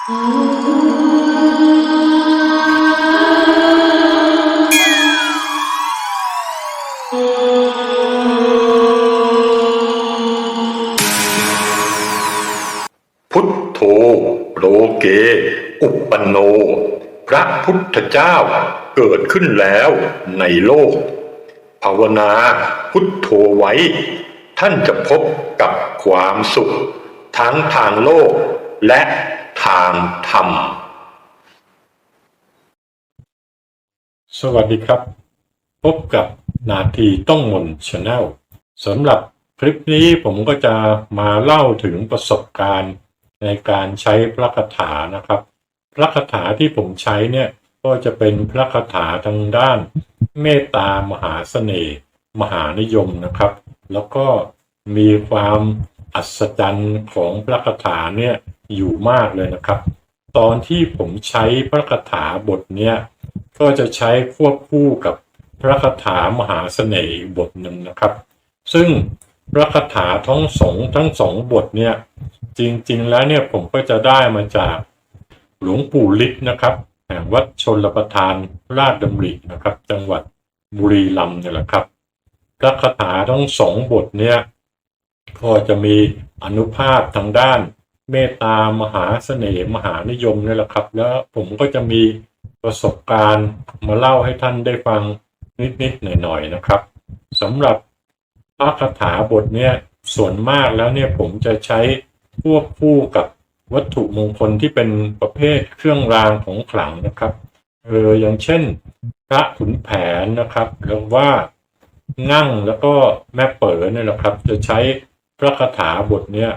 พุทโธโลเก อุปปโน พระพุทธเจ้าเกิดขึ้นแล้วในโลก ภาวนาพุทโธไว้ ท่านจะพบกับความสุข ทั้งทางโลกและ ทางธรรม สวัสดีครับ พบกับนาทีต้องมนชาแนลสำหรับคลิปนี้ผมก็จะมาเล่าถึงประสบการณ์ในการใช้พระคาถานะครับ พระคาถาที่ผมใช้เนี่ยก็จะเป็นพระคาถาทางด้าน เมตตามหาเสน่ห์มหานิยมนะครับ แล้วก็มีความอัศจรรย์ของพระคาถาเนี่ย อยู่มากเลยนะครับ ตอนที่ผมใช้พระคาถาบทเนี้ยก็จะใช้ควบคู่กับพระคาถามหาเสน่ห์บทหนึ่งนะครับ ซึ่งพระคาถาทั้งสองทั้งสองบทเนี่ยจริงๆแล้วเนี่ยผมก็จะได้มาจากหลวงปู่ฤทธิ์นะครับแห่งวัดชนรประทานราชดำรินะครับ จังหวัดบุรีรัมย์เนี่ยแหละครับ พระคาถาทั้งสองบทเนี่ยก็จะมีอนุภาพทางด้าน เมตตามหาเสน่ห์มหานิยมนี่แหละครับ แล้วผมก็จะมีประสบการณ์มาเล่าให้ท่านได้ฟังนิดๆหน่อยๆนะครับสำหรับพระคาถาบทเนี่ยส่วนมากแล้วเนี่ยผมจะใช้ควบคู่กับวัตถุมงคลที่เป็นประเภทเครื่องรางของขลังนะครับเอออย่างเช่น พระขุนแผนนะครับหรือว่างั่งแล้วก็แม่เป๋อเนี่ยแหละครับ จะใช้พระคาถาบทเนี้ย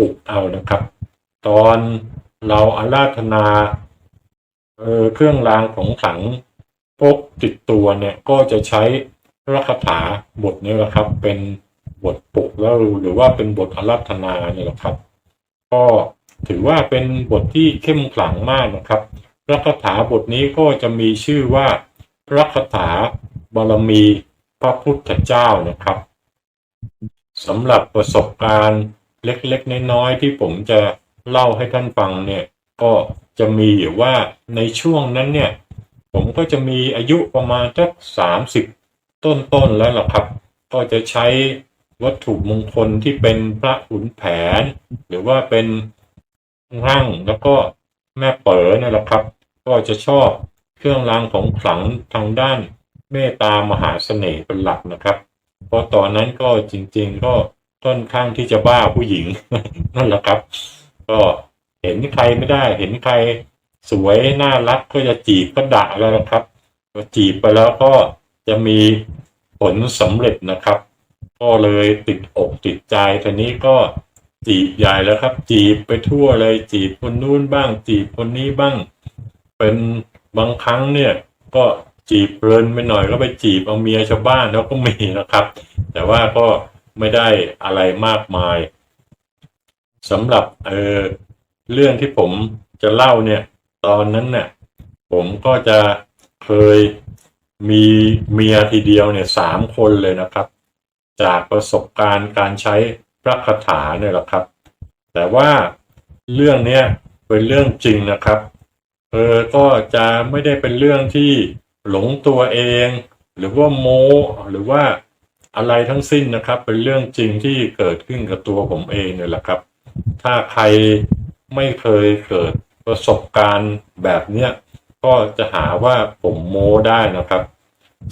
ปุกเอานะครับ ตอนเราอาราธนาเออเครื่องรางของขลังพกติดตัวเนี่ยก็จะใช้พระคาถาบทนี้แหละครับ เป็นบทปลุกแล้วหรือว่าเป็นบทอาราธนาเนี่ยแหละครับ ก็ถือว่าเป็นบทที่เข้มขลังมากนะครับพระคาถาบทนี้ก็จะมีชื่อว่าพระคาถาบารมีพระพุทธเจ้านะครับสำหรับประสบการณ์ เล็กๆน้อยๆที่ผมจะเล่าให้ท่านฟังเนี่ยก็จะมีอยู่ว่าในช่วงนั้นเนี่ย ผมก็จะมีอายุประมาณสักสามสิบต้นๆแล้วล่ะครับ ก็จะใช้วัตถุมงคลที่เป็นพระขุนแผน หรือว่าเป็นร่างแล้วก็แม่เป๋อเนี่ยแหละครับ ก็จะชอบเครื่องรางของขลังทางด้านเมตตามหาเสน่ห์เป็นหลักนะครับ เพราะตอนนั้นก็จริง ๆ ก็ ค่อนข้างที่จะบ้าผู้หญิง นั่นแหละครับ ก็เห็นใครไม่ได้ เห็นใครสวยน่ารักก็จะจีบก็ด่าแล้วนะครับก็จีบไปแล้วก็จะมีผลสำเร็จนะครับ ก็เลยติดอกติดใจทีนี้ก็จีบใหญ่แล้วครับ จีบไปทั่วเลยจีบคนนู้นบ้าง จีบคนนี้บ้าง เป็นบางครั้งเนี่ย ก็จีบเพลินไปหน่อยก็ไปจีบเอาเมียชาวบ้านแล้วก็มีนะครับ แต่ว่าก็ ไม่ได้อะไรมากมายสำหรับเออเรื่องที่ผมจะเล่าเนี่ย ตอนนั้นเนี่ยผมก็จะเคยมีเมียทีเดียวเนี่ยสามคนเลยนะครับ จากประสบการณ์การใช้พระคาถาเนี่ยแหละครับ แต่ว่าเรื่องเนี้ยเป็นเรื่องจริงนะครับเออก็จะไม่ได้เป็นเรื่องที่หลงตัวเอง หรือว่าโมหรือว่า อะไรทั้งสิ้นนะครับ เป็นเรื่องจริงที่เกิดขึ้นกับตัวผมเองเนี่ยแหละครับ ถ้าใครไม่เคยเกิดประสบการณ์แบบเนี้ยก็จะหาว่าผมโม้ได้นะครับ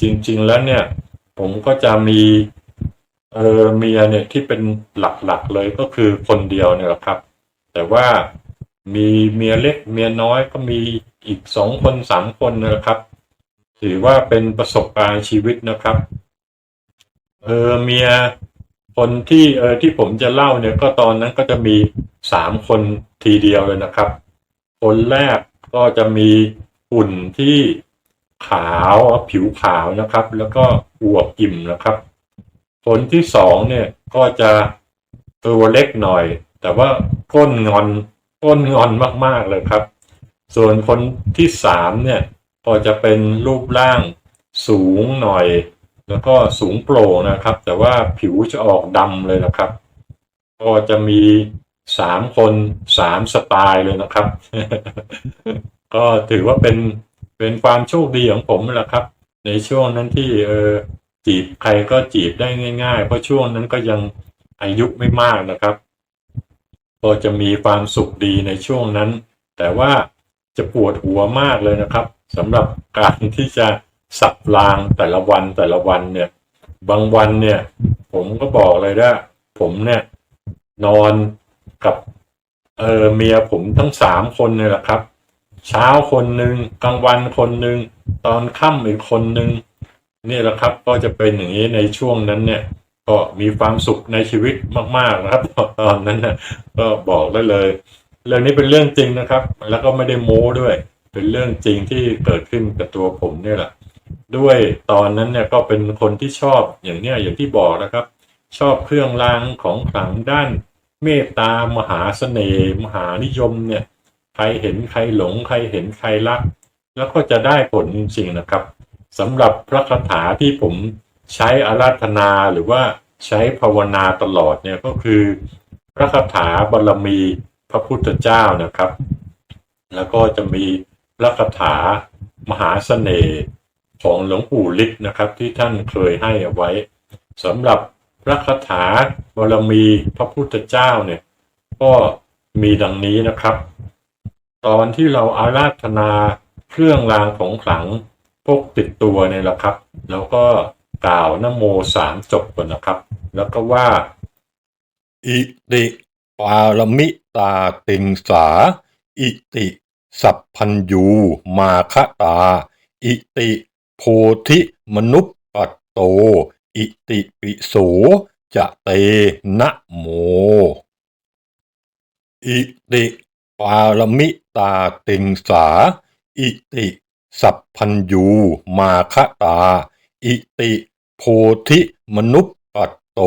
จริง ๆ แล้วเนี่ย ผมก็จะมีเออเมียเนี่ยที่เป็นหลักๆเลยก็คือคนเดียวเนี่ยแหละครับ แต่ว่ามีเมียเล็กเมียน้อยก็มีอีกสองคนสามคนนะครับ ถือว่าเป็นประสบการณ์ชีวิตนะครับ เออเมียคนที่เออที่ผมจะเล่าเนี่ยก็ตอนนั้นก็จะมีสามคนทีเดียวเลยนะครับ คนแรกก็จะมีหุ่นที่ขาวผิวขาวนะครับ แล้วก็อวบอิ่มนะครับ คนที่สองเนี่ยก็จะตัวเล็กหน่อย แต่ว่าก้นงอนก้นงอนมากๆเลยครับ ส่วนคนที่สามเนี่ยก็จะเป็นรูปร่างสูงหน่อย แล้วก็สูงโปร่งนะครับ แต่ว่าผิวจะออกดำเลยนะครับ ก็จะมีสามคนสามสไตล์เลยนะครับ ก็ถือว่าเป็นเป็นความโชคดีของผมแหละครับ ในช่วงนั้นที่เออจีบใครก็จีบได้ง่าย ๆ เพราะช่วงนั้นก็ยังอายุไม่มากนะครับ ก็จะมีความสุขดีในช่วงนั้น แต่ว่าจะปวดหัวมากเลยนะครับสำหรับการที่จะ สับรางแต่ละวันแต่ละวันเนี่ย บางวันเนี่ย ผมก็บอกเลยว่าผมเนี่ย นอนกับ เออเมียผมทั้งสามคนเนี่ยแหละครับ เช้าคนหนึ่งกลางวันคนหนึ่งตอนค่ำอีกคนหนึ่งนี่แหละครับ ก็จะเป็นอย่างนี้ในช่วงนั้นเนี่ย ก็มีความสุขในชีวิตมากๆนะครับ ตอนนั้นนะก็บอกได้เลย เรื่องนี้เป็นเรื่องจริงนะครับ แล้วก็ไม่ได้โม้ด้วย เป็นเรื่องจริงที่เกิดขึ้นกับตัวผมเนี่ยแหละ ด้วยตอนนั้นเนี่ยก็เป็นคนที่ชอบอย่างเนี้ยอย่างที่บอกนะครับ ชอบเครื่องรางของขลังด้านเมตตามหาเสน่ห์มหานิยมเนี่ยใครเห็นใครหลงใครเห็นใครรัก แล้วก็จะได้ผลจริงๆนะครับสำหรับพระคาถาที่ผมใช้อาราธนาหรือว่าใช้ภาวนาตลอดเนี่ยก็คือ พระคาถาบารมีพระพุทธเจ้านะครับ แล้วก็จะมีพระคาถามหาเสน่ห์ ของหลวงปู่ฤทธิ์นะครับที่ท่านเคยให้เอาไว้สำหรับพระคาถาบารมีพระพุทธเจ้าเนี่ย ก็มีดังนี้นะครับ ตอนที่เราอาราธนาเครื่องรางของขลังพกติดตัวเนี่ยแหละครับ แล้วก็กล่าวนโมสามจบก่อนนะครับ แล้วก็ว่า อิติปารมิตาติงสา อิติ สัพพัญยูมาคตา อิติ โพธิมนุปปัตโต อิติปิโสจะเตนะโม อิติปารมิตาติงสา อิติสัพพัญยูมาคะตา อิติโพธิมนุปปัตโต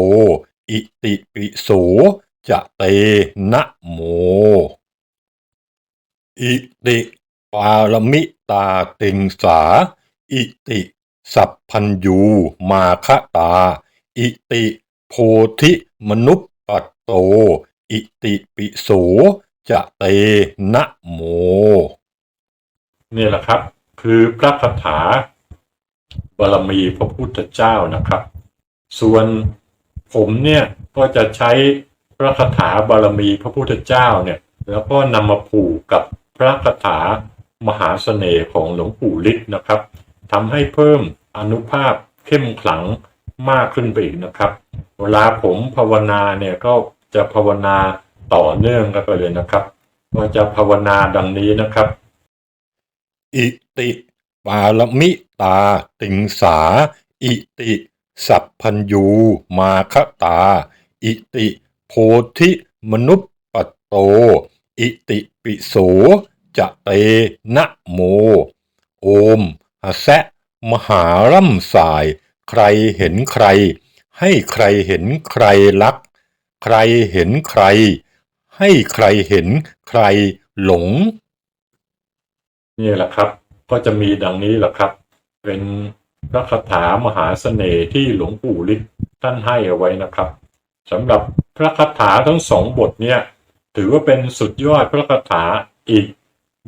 อิติปิโสจะเตนะโม อิติปารมิตาติงสา อิติ สัพพัญยูมาคะตา อิติ โพธิมนุปปัตโต อิติปิโสจะเตนะโมเนี่ยแหละครับ คือพระคาถาบารมีพระพุทธเจ้านะครับ ส่วนผมเนี่ยก็จะใช้พระคาถาบารมีพระพุทธเจ้าเนี่ย แล้วก็นำมาผูกกับพระคาถามหาเสน่ห์ของหลวงปู่ฤทธิ์นะครับ ทำให้เพิ่มอนุภาพเข้มขลังมากขึ้นไปอีกนะครับ เวลาผมภาวนาเนี่ยก็จะภาวนาต่อเนื่องกันไปเลยนะครับก็จะภาวนาดังนี้นะครับ อิติปารมิตา ติงสา อิติ สัพพัญยูมาคตา อิติ โพธิมนุปปโต อิติปิโสจะเตนะโม โอม หะแซะมหาร่ำสาย ใครเห็นใคร ให้ใครเห็นใครรัก ใครเห็นใคร ให้ใครเห็นใครหลง นี่แหละครับ ก็จะมีดังนี้แหละครับ เป็นพระคาถามหาเสน่ห์ที่หลวงปู่ฤทธิ์ท่านให้เอาไว้นะครับสำหรับพระคาถาทั้งสองบทเนี่ย ถือว่าเป็นสุดยอดพระคาถาอีก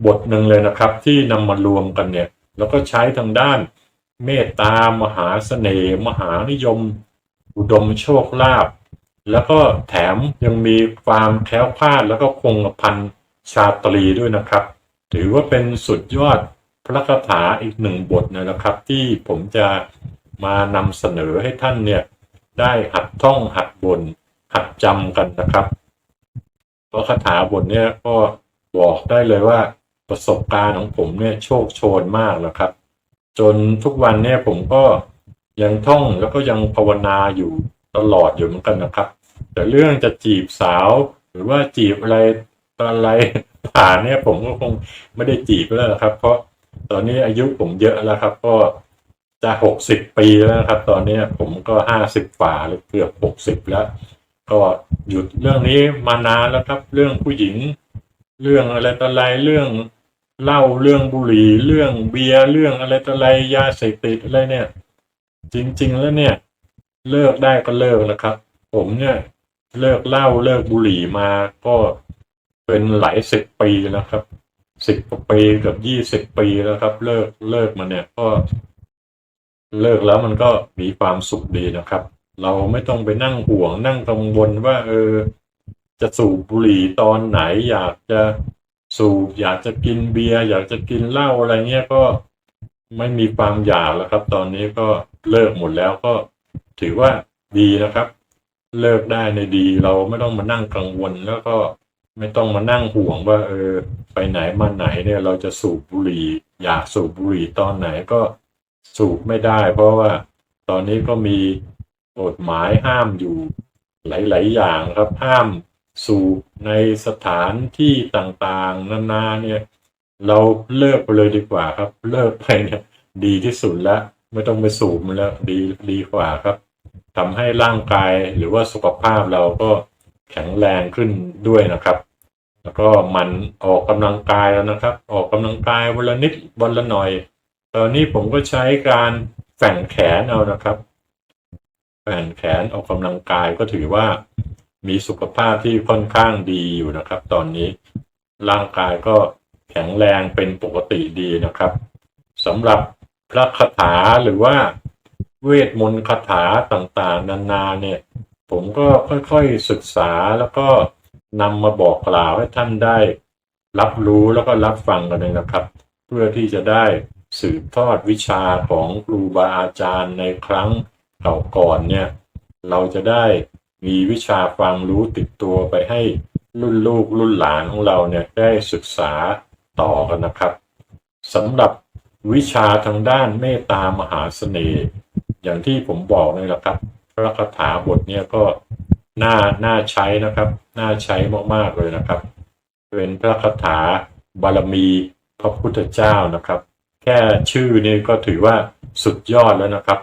บทหนึ่งเลยนะครับ ที่นำมารวมกันเนี่ย แล้วก็ใช้ทางด้านเมตตามหาเสน่ห์มหานิยม อุดมโชคลาภแล้วก็แถมยังมีความแคล้วคลาดแล้วก็คงพันชาตรีด้วยนะครับ ถือว่าเป็นสุดยอดพระคาถาอีกหนึ่งบทนะครับ ที่ผมจะมานำเสนอให้ท่านเนี่ย ได้หัดท่องหัดบน หัดจำกันนะครับ เพราะคาถาบทเนี่ยก็บอกได้เลยว่า ประสบการณ์ของผมเนี่ยโชคโชนมากนะครับ จนทุกวันเนี่ยผมก็ยังท่องแล้วก็ยังภาวนาอยู่ตลอดอยู่เหมือนกันนะครับ แต่เรื่องจะจีบสาว หรือว่าจีบอะไรตอะไรผ่านเนี่ยผมก็คงไม่ได้จีบแล้วนะครับ เพราะตอนนี้อายุผมเยอะแล้วครับ ก็จะหกสิบปีแล้วครับ ตอนนี้ผมก็ห้าสิบฝ่าหรือเกือบหกสิบแล้ว ก็หยุดเรื่องนี้มานานแล้วครับ เรื่องผู้หญิง เรื่องอะไรต่ออะไรเรื่องเหล้าเรื่องบุหรี่ เรื่องเบียร์เรื่องอะไรต่ออะไรยาเสพติดอะไรเนี่ย จริง ๆ แล้วเนี่ย เลิกได้ก็เลิกนะครับ ผมเนี่ยเลิกเหล้าเลิกบุหรี่มาก็เป็นหลายสิบปีแล้วครับสิบกว่าปีกือบยี่สิบปีแล้วครับ เลิกเลิกมาเนี่ยก็เลิกแล้วมันก็มีความสุขดีนะครับ เราไม่ต้องไปนั่งห่วงนั่งกังวลว่า เออ จะสูบบุหรี่ตอนไหน อยากจะสูบอยากจะกินเบียร์อยากจะกินเหล้าอะไรเงี้ยก็ไม่มีความอยากแล้วครับ ตอนนี้ก็เลิกหมดแล้วก็ถือว่าดีนะครับ เลิกได้ในดีเราไม่ต้องมานั่งกังวลแล้วก็ไม่ต้องมานั่งห่วงว่า เออ ไปไหนมาไหนเนี่ย เราจะสูบบุหรี่อยากสูบบุหรี่ตอนไหนก็สูบไม่ได้ เพราะว่าตอนนี้ก็มีกฎหมายห้ามอยู่หลาย ๆ อย่างครับห้าม สูบในสถานที่ต่างๆ นานาเนี่ย เราเลิกไปเลยดีกว่าครับ เลิกไปเนี่ย ดีที่สุดแล้วไม่ต้องไปสูบมันแล้วดีดีกว่าครับทำให้ร่างกายหรือว่าสุขภาพเราก็แข็งแรงขึ้นด้วยนะครับ แล้วก็มันออกกำลังกายแล้วนะครับ ออกกำลังกายวันละนิดวันละหน่อย ตอนนี้ผมก็ใช้การแฝ่งแขนเอานะครับแฝ่งแขนออกกำลังกายก็ถือว่า มีสุขภาพที่ค่อนข้างดีอยู่นะครับ ตอนนี้ร่างกายก็แข็งแรงเป็นปกติดีนะครับสำหรับพระคาถาหรือว่าเวทมนต์คาถาต่างๆ นานาเนี่ย ผมก็ค่อยๆศึกษาแล้วก็นำมาบอกกล่าวให้ท่านได้ รับรู้แล้วก็รับฟังกันเลยนะครับ เพื่อที่จะได้สืบทอดวิชาของครูบาอาจารย์ในครั้งเก่าก่อนเนี่ย เราจะได้ มีวิชาความรู้ติดตัวไปให้รุ่นลูกรุ่นหลานของเราเนี่ยได้ศึกษาต่อกันนะครับสำหรับวิชาทางด้านเมตตามหาเสน่ห์อย่างที่ผมบอกนี่แหละครับ พระคาถาบทเนี่ยก็น่าน่าใช้นะครับ น่าใช้มากๆเลยนะครับ เป็นพระคาถาบารมีพระพุทธเจ้านะครับ แค่ชื่อนี่ก็ถือว่าสุดยอดแล้วนะครับ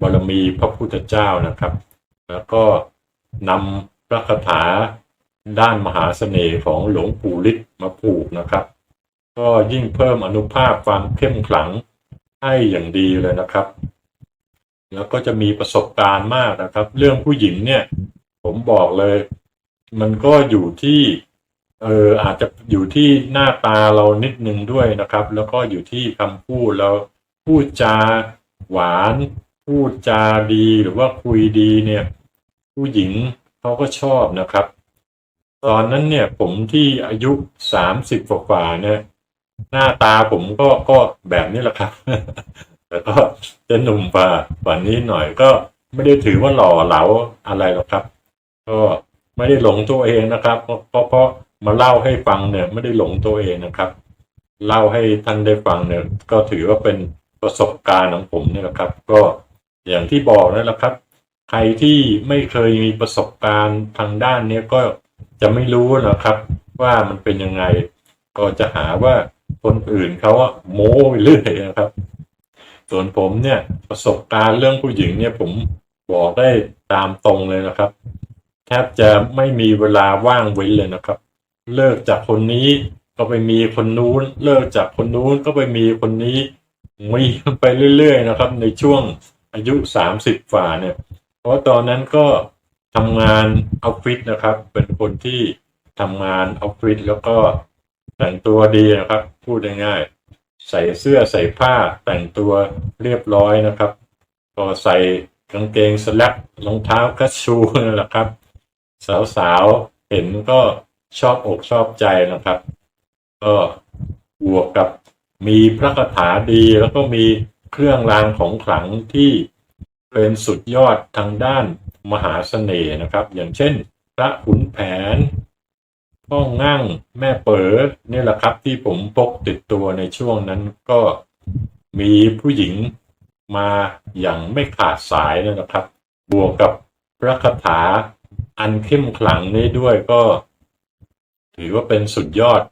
บารมีพระพุทธเจ้านะครับ แล้วก็ นำพระคาถาด้านมหาเสน่ห์ของหลวงปู่ฤทธิ์มาผูกนะครับ ก็ยิ่งเพิ่มอนุภาพความเข้มขลังให้อย่างดีเลยนะครับ แล้วก็จะมีประสบการณ์มากนะครับ เรื่องผู้หญิงเนี่ย ผมบอกเลย มันก็อยู่ที่เอออาจจะอยู่ที่หน้าตาเรานิดนึงด้วยนะครับ แล้วก็อยู่ที่คำพูดเราพูดจาหวาน พูดจาดีหรือว่าคุยดีเนี่ย ผู้หญิงเขาก็ชอบนะครับ ตอนนั้นเนี่ยผมที่อายุสามสิบกว่าเนี่ยหน้าตาผมก็ก็แบบนี้แหละครับ แต่ก็จะหนุ่มกว่ากว่านี้หน่อยก็ไม่ได้ถือว่าหล่อเหลาอะไรหรอกครับ ก็ไม่ได้หลงตัวเองนะครับเพราะเพราะมาเล่าให้ฟังเนี่ย ไม่ได้หลงตัวเองนะครับ เล่าให้ท่านได้ฟังเนี่ย ก็ถือว่าเป็นประสบการณ์ของผมนี่แหละครับ ก็อย่างที่บอกนั่นแหละครับ ใครที่ไม่เคยมีประสบการณ์ทางด้านเนี้ก็จะไม่รู้นะครับ ว่ามันเป็นยังไง ก็จะหาว่าคนอื่นเขาอะโม้ไปเรื่อยนะครับ ส่วนผมเนี่ยประสบการณ์เรื่องผู้หญิงเนี่ยผมบอกได้ตามตรงเลยนะครับ แทบจะไม่มีเวลาว่างเว้นเลยนะครับ เลิกจากคนนี้ก็ไปมีคนนู้น เลิกจากคนนู้นก็ไปมีคนนี้มีไปเรื่อยๆนะครับ ในช่วงอายุสามสิบฝ่าเนี่ย ราะตอนนั้นก็ทำงานออฟฟิศนะครับ เป็นคนที่ทำงานออฟฟิศแล้วก็แต่งตัวดีนะครับ พูดง่ายๆใส่เสื้อใส่ผ้าแต่งตัวเรียบร้อยนะครับ ก็ใส่กางเกงสแลกรองเท้าคัชชูนั่นแหละครับ สาวๆเห็นก็ชอบอกชอบใจนะครับ ก็บวกกับมีพระคาถาดีแล้วก็มีเครื่องรางของขลังที่ เป็นสุดยอดทางด้านมหาเสน่ห์นะครับ อย่างเช่น พระขุนแผนพ่องั่งแม่เป๋อนี่แหละครับที่ผมพกติดตัวในช่วงนั้นก็มีผู้หญิงมาอย่างไม่ขาดสายนะครับ บวกกับพระคาถาอันเข้มขลังนี้ด้วยก็ ถือว่าเป็นสุดยอด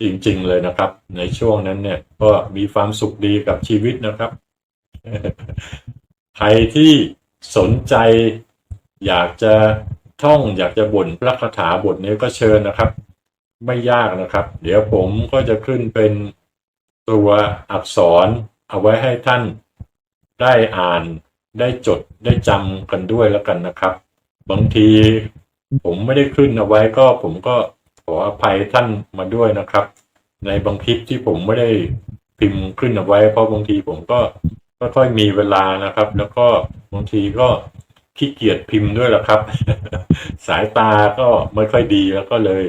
จริง ๆ เลยนะครับ ในช่วงนั้นเนี่ย ก็มีความสุขดีกับชีวิตนะครับ ใครที่สนใจ อยากจะท่องอยากจะบ่นพระคาถาบทนี้ก็เชิญนะครับ ไม่ยากนะครับ เดี๋ยวผมก็จะขึ้นเป็นตัวอักษรเอาไว้ให้ท่านได้อ่านได้จดได้จำกันด้วยแล้วกันนะครับ บางทีผมไม่ได้ขึ้นเอาไว้ก็ผมก็ขออภัยท่านมาด้วยนะครับ ในบางคลิปที่ผมไม่ได้พิมพ์ขึ้นเอาไว้เพราะบางทีผมก็ ค่อยมีเวลานะครับ แล้วก็บางทีก็ขี้เกียจพิมพ์ด้วยละครับ สายตาก็ไม่ค่อยดีแล้วก็เลย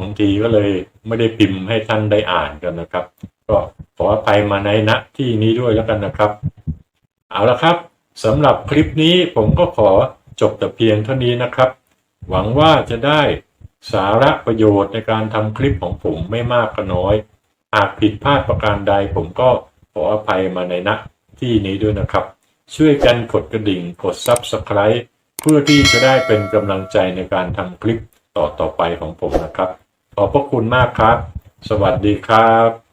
บางทีก็เลยไม่ได้พิมพ์ให้ท่านได้อ่านกันนะครับ ก็ขออภัยมาในณที่นี้ด้วยแล้วกันนะครับ เอาละครับสำหรับคลิปนี้ผมก็ขอจบแต่เพียงเท่านี้นะครับ หวังว่าจะได้สาระประโยชน์ในการทำคลิปของผมไม่มากก็น้อย หากผิดพลาดประการใดผมก็ขออภัยมาในณ ที่นี้ด้วยนะครับ ช่วยกันกดกระดิ่งกด Subscribe เพื่อที่จะได้เป็นกำลังใจในการทำคลิปต่อๆไปของผมนะครับ ขอบพระคุณมากครับ สวัสดีครับ